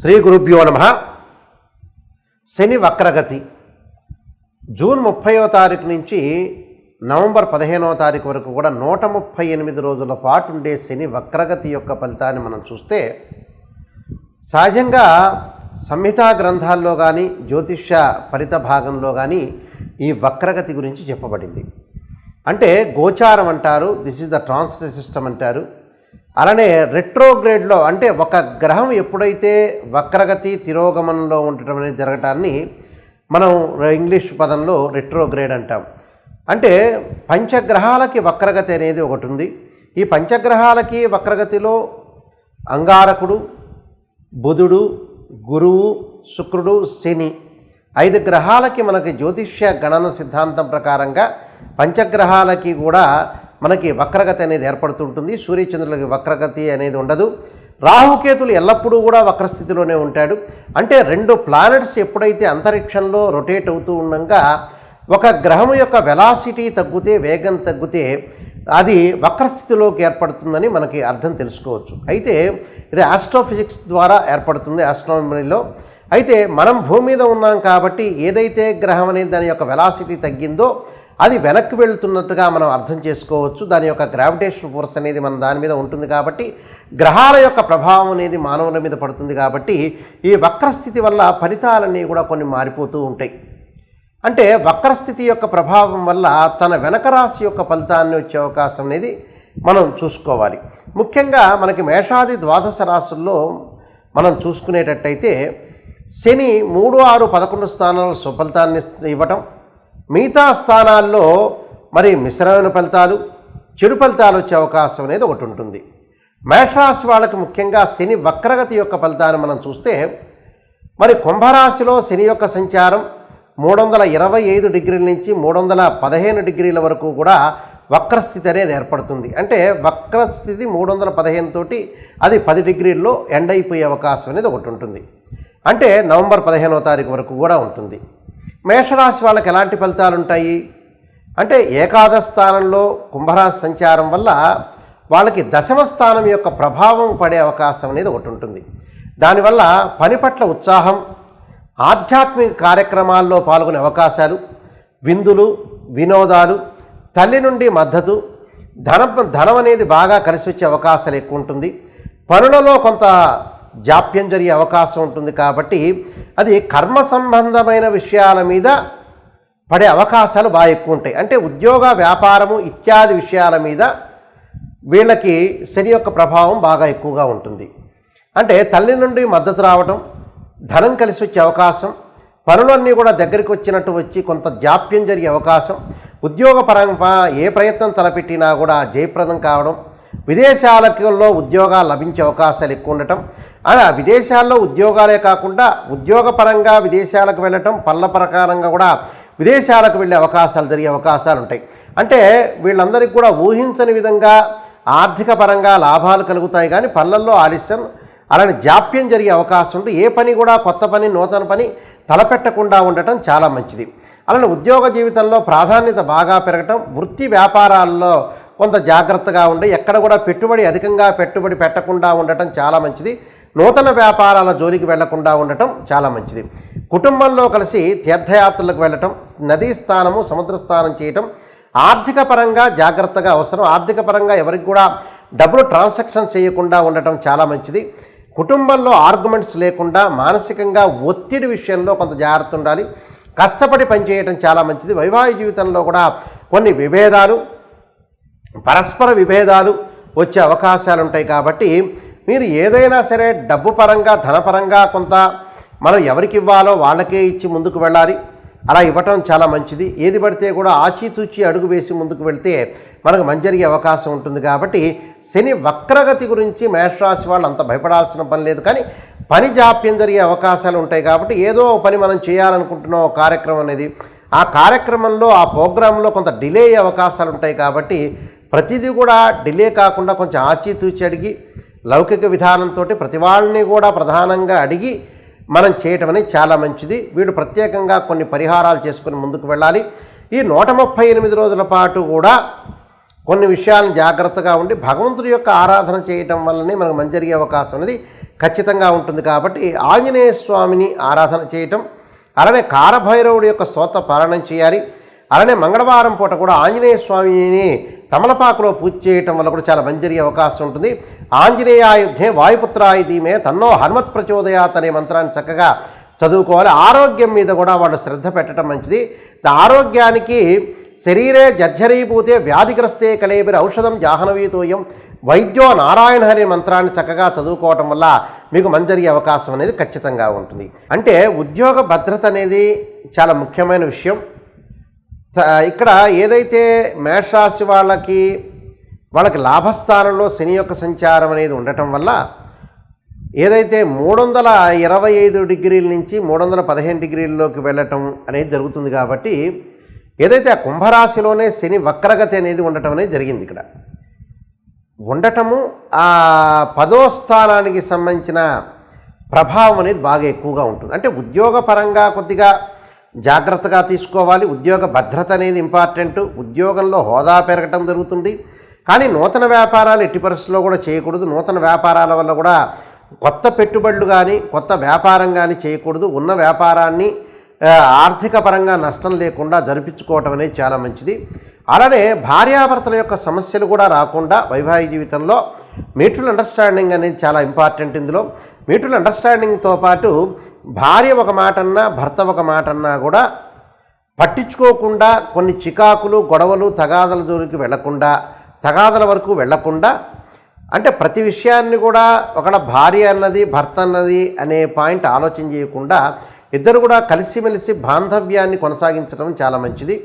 శ్రీ గురుభ్యో నమ. శని వక్రగతి. జూన్ ముప్పైవ తారీఖు నుంచి నవంబర్ పదిహేనవ తారీఖు వరకు కూడా నూట ముప్పై ఎనిమిది రోజుల పాటు ఉండే శని వక్రగతి యొక్క ఫలితాన్ని మనం చూస్తే సహజంగా సంహితా గ్రంథాల్లో కానీ జ్యోతిష్య ఫలిత భాగంలో కానీ ఈ వక్రగతి గురించి చెప్పబడింది. అంటే గోచారం అంటారు this is the transit system అంటారు. అలానే రెట్రోగ్రేడ్లో అంటే ఒక గ్రహం ఎప్పుడైతే వక్రగతి తిరోగమనంలో ఉండటం అనేది జరగటాన్ని మనం ఇంగ్లీష్ పదంలో రెట్రోగ్రేడ్ అంటాం. అంటే పంచగ్రహాలకి వక్రగతి అనేది ఒకటి ఉంది. ఈ పంచగ్రహాలకి వక్రగతిలో అంగారకుడు బుధుడు గురువు శుక్రుడు శని ఐదు గ్రహాలకి మనకి జ్యోతిష్య గణన సిద్ధాంతం ప్రకారంగా పంచగ్రహాలకి కూడా మనకి వక్రగతి అనేది ఏర్పడుతుంటుంది. సూర్యచంద్రులకి వక్రగతి అనేది ఉండదు. రాహుకేతులు ఎల్లప్పుడూ కూడా వక్రస్థితిలోనే ఉంటాడు. అంటే రెండు ప్లానెట్స్ ఎప్పుడైతే అంతరిక్షంలో రొటేట్ అవుతూ ఉండగా ఒక గ్రహం యొక్క వెలాసిటీ తగ్గితే వేగం తగ్గితే అది వక్రస్థితిలోకి ఏర్పడుతుందని మనకి అర్థం తెలుసుకోవచ్చు. అయితే ఇది ఆస్ట్రోఫిజిక్స్ ద్వారా ఏర్పడుతుంది ఆస్ట్రానమీలో అయితే మనం భూమి మీద ఉన్నాం కాబట్టి ఏదైతే గ్రహం అనేది దాని యొక్క వెలాసిటీ తగ్గిందో అది వెనక్కి వెళ్తున్నట్టుగా మనం అర్థం చేసుకోవచ్చు. దాని యొక్క గ్రావిటేషన్ ఫోర్స్ అనేది మన దాని మీద ఉంటుంది కాబట్టి గ్రహాల యొక్క ప్రభావం అనేది మానవుల మీద పడుతుంది కాబట్టి ఈ వక్రస్థితి వల్ల ఫలితాలన్నీ కూడా కొన్ని మారిపోతూ ఉంటాయి. అంటే వక్రస్థితి యొక్క ప్రభావం వల్ల తన వెనక రాశి యొక్క ఫలితాన్ని వచ్చే అవకాశం అనేది మనం చూసుకోవాలి. ముఖ్యంగా మనకి మేషాది ద్వాదశ రాశుల్లో మనం చూసుకునేటట్టయితే శని మూడు ఆరు పదకొండు స్థానాల సుఫలితాన్ని ఇవ్వటం మిగతా స్థానాల్లో మరి మిశ్రమైన ఫలితాలు చెడు ఫలితాలు వచ్చే అవకాశం అనేది ఒకటి ఉంటుంది. మేషరాశి వాళ్ళకి ముఖ్యంగా శని వక్రగతి యొక్క ఫలితాన్ని మనం చూస్తే మరి కుంభరాశిలో శని యొక్క సంచారం మూడు వందల ఇరవై ఐదు డిగ్రీల నుంచి మూడు వందల పదిహేను డిగ్రీల వరకు కూడా వక్రస్థితి అనేది ఏర్పడుతుంది. అంటే వక్రస్థితి మూడు వందల పదిహేను తోటి అది పది డిగ్రీల్లో ఎండ్ అయిపోయే అవకాశం అనేది ఒకటి ఉంటుంది. అంటే నవంబర్ పదిహేనవ తారీఖు వరకు కూడా ఉంటుంది. మేషరాశి వాళ్ళకి ఎలాంటి ఫలితాలు ఉంటాయి అంటే ఏకాదశ స్థానంలో కుంభరాశి సంచారం వల్ల వాళ్ళకి దశమ స్థానం యొక్క ప్రభావం పడే అవకాశం అనేది ఒకటి ఉంటుంది. దానివల్ల పని పట్ల ఉత్సాహం ఆధ్యాత్మిక కార్యక్రమాల్లో పాల్గొనే అవకాశాలు విందులు వినోదాలు తల్లి నుండి మద్దతు ధనం ధనం అనేది బాగా కలిసి వచ్చే అవకాశాలు ఎక్కువ ఉంటుంది. పనులలో కొంత జాప్యం జరిగే అవకాశం ఉంటుంది కాబట్టి అది కర్మ సంబంధమైన విషయాల మీద పడే అవకాశాలు బాగా ఎక్కువ ఉంటాయి. అంటే ఉద్యోగ వ్యాపారము ఇత్యాది విషయాల మీద వీళ్ళకి శని యొక్క ప్రభావం బాగా ఎక్కువగా ఉంటుంది. అంటే తల్లి నుండి మద్దతు రావడం ధనం కలిసి వచ్చే అవకాశం పనులన్నీ కూడా దగ్గరికి వచ్చినట్టు వచ్చి కొంత జాప్యం జరిగే అవకాశం ఉద్యోగపరంగా ఏ ప్రయత్నం తలపెట్టినా కూడా జయప్రదం కావడం విదేశాలలో ఉద్యోగాలు లభించే అవకాశాలు ఎక్కువ ఉండటం అలా విదేశాల్లో ఉద్యోగాలే కాకుండా ఉద్యోగపరంగా విదేశాలకు వెళ్ళటం పనుల ప్రకారంగా కూడా విదేశాలకు వెళ్ళే అవకాశాలు జరిగే అవకాశాలు ఉంటాయి. అంటే వీళ్ళందరికీ కూడా ఊహించని విధంగా ఆర్థిక పరంగా లాభాలు కలుగుతాయి కానీ పనులలో ఆలస్యం అలానే జాప్యం జరిగే అవకాశం ఉంటుంది ఏ పని కూడా కొత్త పని నూతన పని తలపెట్టకుండా ఉండటం చాలా మంచిది. అలానే ఉద్యోగ జీవితంలో ప్రాధాన్యత బాగా పెరగటం వృత్తి వ్యాపారాల్లో కొంత జాగ్రత్తగా ఉండి ఎక్కడ కూడా పెట్టుబడి అధికంగా పెట్టుబడి పెట్టకుండా ఉండటం చాలా మంచిది. నూతన వ్యాపారాల జోలికి వెళ్ళకుండా ఉండటం చాలా మంచిది. కుటుంబంలో కలిసి తీర్థయాత్రలకు వెళ్ళటం నదీ స్థానము సముద్ర స్నానం చేయటం ఆర్థిక పరంగా జాగ్రత్తగా అవసరం. ఆర్థిక పరంగా ఎవరికి కూడా డబ్బులు ట్రాన్సాక్షన్ చేయకుండా ఉండటం చాలా మంచిది. కుటుంబంలో ఆర్గ్యుమెంట్స్ లేకుండా మానసికంగా ఒత్తిడి విషయంలో కొంత జాగ్రత్త ఉండాలి. కష్టపడి పనిచేయటం చాలా మంచిది. వైవాహిక జీవితంలో కూడా కొన్ని విభేదాలు పరస్పర విభేదాలు వచ్చే అవకాశాలు ఉంటాయి కాబట్టి మీరు ఏదైనా సరే డబ్బు పరంగా ధనపరంగా కొంత మనం ఎవరికి ఇవ్వాలో వాళ్ళకే ఇచ్చి ముందుకు వెళ్ళాలి. అలా ఇవ్వటం చాలా మంచిది. ఏది పడితే కూడా ఆచితూచి అడుగు వేసి ముందుకు వెళ్తే మనకు మంచి జరిగే అవకాశం ఉంటుంది కాబట్టి శని వక్రగతి గురించి మేషరాశి వాళ్ళు అంత భయపడాల్సిన పని లేదు. కానీ పని జాప్యం జరిగే అవకాశాలు ఉంటాయి కాబట్టి ఏదో పని మనం చేయాలనుకుంటున్నాం ఒక కార్యక్రమం అనేది. ఆ కార్యక్రమంలో ఆ ప్రోగ్రాంలో కొంత డిలే అయ్యే అవకాశాలు ఉంటాయి కాబట్టి ప్రతిదీ కూడా డిలే కాకుండా కొంచెం ఆచితూచి అడిగి లౌకిక విధానంతో ప్రతి వాళ్ళని కూడా ప్రధానంగా అడిగి మనం చేయటం అనేది చాలా మంచిది. వీడు ప్రత్యేకంగా కొన్ని పరిహారాలు చేసుకుని ముందుకు వెళ్ళాలి. ఈ నూట ముప్పై ఎనిమిది రోజుల పాటు కూడా కొన్ని విషయాలను జాగ్రత్తగా ఉండి భగవంతుడి యొక్క ఆరాధన చేయటం వల్లనే మనకు మంచి జరిగే అవకాశం అనేది ఖచ్చితంగా ఉంటుంది కాబట్టి ఆంజనేయ స్వామిని ఆరాధన చేయటం అలానే కారభైరవుడి యొక్క స్తోత్ర పారాయణం చేయాలి. అలానే మంగళవారం పూట కూడా ఆంజనేయ స్వామిని తమలపాకులో పూజ చేయటం వల్ల కూడా చాలా మంచి జరిగే అవకాశం ఉంటుంది. ఆంజనేయాయుద్ధే వాయుపుత్రాయ ధీమే తన్నో హనుమత్ ప్రచోదయాత్ అనే మంత్రాన్ని చక్కగా చదువుకోవాలి. ఆరోగ్యం మీద కూడా వాళ్ళు శ్రద్ధ పెట్టడం మంచిది. ఆరోగ్యానికి శరీరే జర్జరీభూతే వ్యాధిగ్రస్తే కలేబిర ఔషధం జాహ్నవీతోయం. వైద్యో నారాయణ హరి మంత్రాన్ని చక్కగా చదువుకోవటం వల్ల మీకు మంజరిగే అవకాశం అనేది ఖచ్చితంగా ఉంటుంది. అంటే ఉద్యోగ భద్రత అనేది చాలా ముఖ్యమైన విషయం. ఇక్కడ ఏదైతే మేషరాశి వాళ్ళకి వాళ్ళకి లాభస్థానంలో శని యొక్క సంచారం అనేది ఉండటం వల్ల ఏదైతే మూడు వందల ఇరవై ఐదు డిగ్రీల నుంచి మూడు వందల పదిహేను డిగ్రీల్లోకి వెళ్ళటం అనేది జరుగుతుంది కాబట్టి ఏదైతే ఆ కుంభరాశిలోనే శని వక్రగతి అనేది ఉండటం అనేది జరిగింది ఇక్కడ. ఉండటము ఆ పదో స్థానానికి సంబంధించిన ప్రభావం అనేది బాగా ఎక్కువగా ఉంటుంది. అంటే ఉద్యోగపరంగా కొద్దిగా జాగ్రత్తగా తీసుకోవాలి. ఉద్యోగ భద్రత అనేది ఇంపార్టెంట్. ఉద్యోగంలో హోదా పెరగటం జరుగుతుంది. కానీ నూతన వ్యాపారాలు ఎట్టి పరిస్థితుల్లో కూడా చేయకూడదు. నూతన వ్యాపారాల వల్ల కూడా కొత్త పెట్టుబడులు కానీ కొత్త వ్యాపారం కానీ చేయకూడదు. ఉన్న వ్యాపారాన్ని ఆర్థిక పరంగా నష్టం లేకుండా జరిపించుకోవటం అనేది చాలా మంచిది. అలానే భార్యాభర్తల యొక్క సమస్యలు కూడా రాకుండా వైవాహిక జీవితంలో మ్యూచువల్ అండర్స్టాండింగ్ అనేది చాలా ఇంపార్టెంట్ ఇందులో. మ్యూచువల్ అండర్స్టాండింగ్తో పాటు భార్య ఒక మాట అన్నా భర్త ఒక మాట అన్నా కూడా పట్టించుకోకుండా కొన్ని చికాకులు గొడవలు తగాదల జోలికి వెళ్ళకుండా తగాదల వరకు వెళ్ళకుండా అంటే ప్రతి విషయాన్ని కూడా ఒకళ్ళ భార్య అన్నది భర్త అన్నది అనే పాయింట్ ఆలోచన చేయకుండా ఇద్దరు కూడా కలిసిమెలిసి బాంధవ్యాన్ని కొనసాగించడం చాలా మంచిది.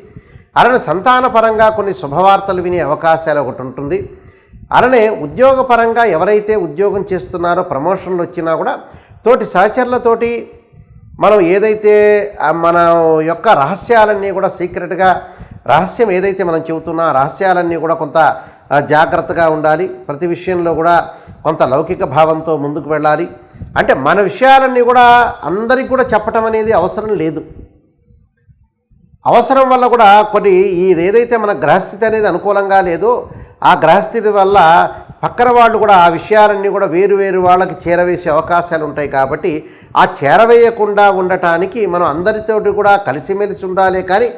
అలానే సంతానపరంగా కొన్ని శుభవార్తలు వినే అవకాశాలు ఒకటి ఉంటుంది. అలానే ఉద్యోగపరంగా ఎవరైతే ఉద్యోగం చేస్తున్నారో ప్రమోషన్లు వచ్చినా కూడా తోటి సహచరులతోటి మనం ఏదైతే మన యొక్క రహస్యాలన్నీ కూడా సీక్రెట్గా రహస్యం ఏదైతే మనం చెబుతున్నా రహస్యాలన్నీ కూడా కొంత జాగ్రత్తగా ఉండాలి. ప్రతి విషయంలో కూడా కొంత లౌకిక భావంతో ముందుకు వెళ్ళాలి. అంటే మన విషయాలన్నీ కూడా అందరికి కూడా చెప్పటం అనేది అవసరం లేదు. అవసరం వల్ల కూడా కొన్ని ఇదేదైతే ఏదైతే మన గ్రహస్థితి అనేది అనుకూలంగా లేదో ఆ గ్రహస్థితి వల్ల పక్కన వాళ్ళు కూడా ఆ విషయాలన్నీ కూడా వేరు వేరు వాళ్ళకి చేరవేసే అవకాశాలు ఉంటాయి కాబట్టి ఆ చేరవేయకుండా ఉండటానికి మనం అందరితోటి కూడా కలిసిమెలిసి ఉండాలి కానీ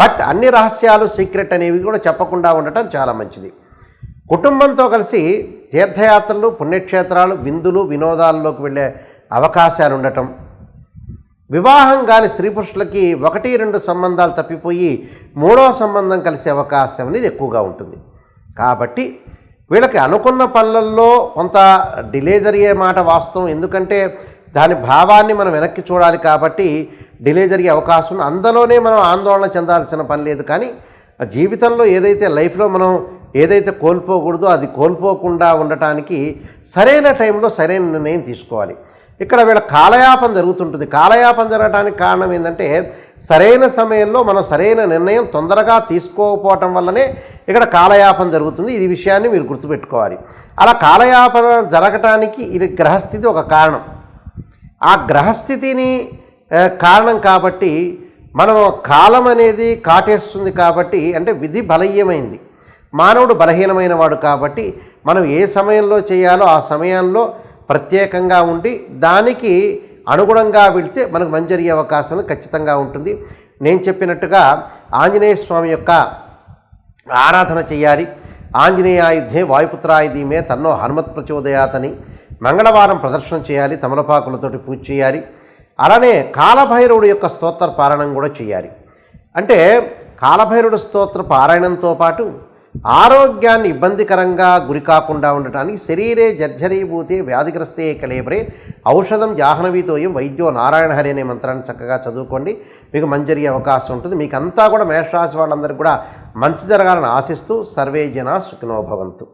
బట్ అన్ని రహస్యాలు సీక్రెట్ అనేవి కూడా చెప్పకుండా ఉండటం చాలా మంచిది. కుటుంబంతో కలిసి తీర్థయాత్రలు పుణ్యక్షేత్రాలు విందులు వినోదాల్లోకి వెళ్ళే అవకాశాలు ఉండటం. వివాహం కాని స్త్రీ పురుషులకి ఒకటి రెండు సంబంధాలు తప్పిపోయి మూడో సంబంధం కలిసే అవకాశం అనేది ఎక్కువగా ఉంటుంది. కాబట్టి వీళ్ళకి అనుకున్న పనులలో కొంత డిలే జరిగే మాట వాస్తవం. ఎందుకంటే దాని భావాన్ని మనం వెనక్కి చూడాలి కాబట్టి డిలే జరిగే అవకాశం. అందులోనే మనం ఆందోళన చెందాల్సిన పని లేదు. కానీ జీవితంలో ఏదైతే లైఫ్లో మనం ఏదైతే కోల్పోకూడదో అది కోల్పోకుండా ఉండటానికి సరైన టైంలో సరైన నిర్ణయం తీసుకోవాలి. ఇక్కడ వీళ్ళ కాలయాపం జరుగుతుంటుంది. కాలయాపం జరగడానికి కారణం ఏంటంటే సరైన సమయంలో మనం సరైన నిర్ణయం తొందరగా తీసుకోకపోవటం వల్లనే ఇక్కడ కాలయాపం జరుగుతుంది. ఈ విషయాన్ని మీరు గుర్తుపెట్టుకోవాలి. అలా కాలయాపన జరగటానికి ఇది గ్రహస్థితి ఒక కారణం. ఆ గ్రహస్థితిని కారణం కాబట్టి మనం కాలం అనేది కాటేస్తుంది కాబట్టి అంటే విధి బలహీనమైంది. మానవుడు బలహీనమైన వాడు కాబట్టి మనం ఏ సమయంలో చేయాలో ఆ సమయంలో ప్రత్యేకంగా ఉండి దానికి అనుగుణంగా వెళితే మనకు మంచి జరిగే అవకాశం ఖచ్చితంగా ఉంటుంది. నేను చెప్పినట్టుగా ఆంజనేయ స్వామి యొక్క ఆరాధన చేయాలి. ఆంజనేయాయుధే వాయుపుత్రాయుధీమే తన్నో హనుమత్ ప్రచోదయాతని మంగళవారం ప్రదర్శన చేయాలి. తమలపాకులతోటి పూజ చేయాలి. అలానే కాలభైరవుడు యొక్క స్తోత్ర పారాయణం కూడా చేయాలి. అంటే కాలభైరుడు స్తోత్ర పారాయణంతో పాటు ఆరోగ్యాన్ని ఇబ్బందికరంగా గురి కాకుండా ఉండటానికి శరీరే జర్జరీభూతే వ్యాధిగ్రస్తే కలేబరే. ఔషధం జాహ్నవీతోయం వైద్యో నారాయణ హరి అనే మంత్రాన్ని చక్కగా చదువుకోండి. మీకు మంచి జరిగే అవకాశం ఉంటుంది. మీకు అంతా కూడా మేషరాశి వాళ్ళందరికీ కూడా మంచి జరగాలని ఆశిస్తూ సర్వే జన సుఖినోభవంతు